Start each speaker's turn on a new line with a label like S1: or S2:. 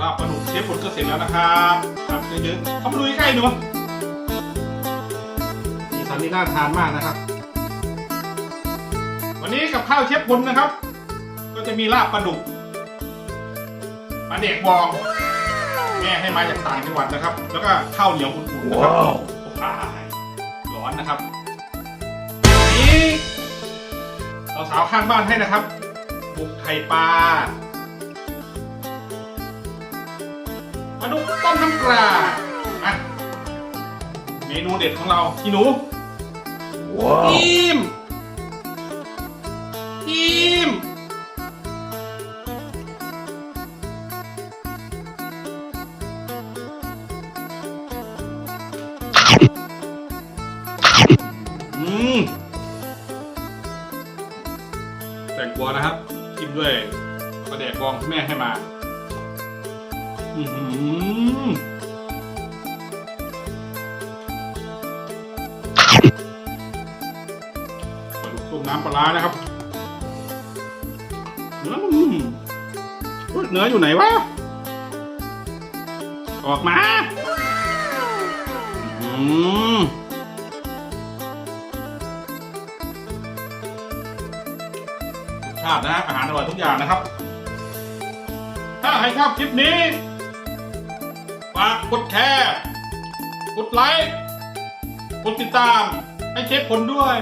S1: ลาบปลาดุกเชฟผลก็เสร็จแล้วนะครับครับเยอะๆเข้ามาดูใกล้ๆดูสีสันนี่น่าทานมากนะครับ วันนี้กับข้าวเชฟพลนะครับ ก็จะมีลาบปลาดุกปลาเด็กบองแม่ให้มาจากต่างจังหวัดนะครับ แล้วก็ข้าวเหนียวอุ่นๆนะครับโอ้โหร้อนนะครับนี่สาวๆข้างบ้านให้นะครับบุกไข่ปลา ปลาดุกต้มน้ำปลาอะเมนูเด็ดของเราพี่หนูอิ่มอิ่มอืมแตงกวานะครับกินด้วยปลาแดกบองที่แม่ให้มา อือหือปลาดุกต้มน้ำปลาร้านะครับอืมอุ๊ยเนื้ออยู่ไหนวะ ออกมา อืมรสชาตินะฮะอาหารอร่อยทุกอย่างนะครับ ถ้าใครชอบคลิปนี้ ฝากกดแชร์กดไลค์กดติดตามให้เชฟผลด้วย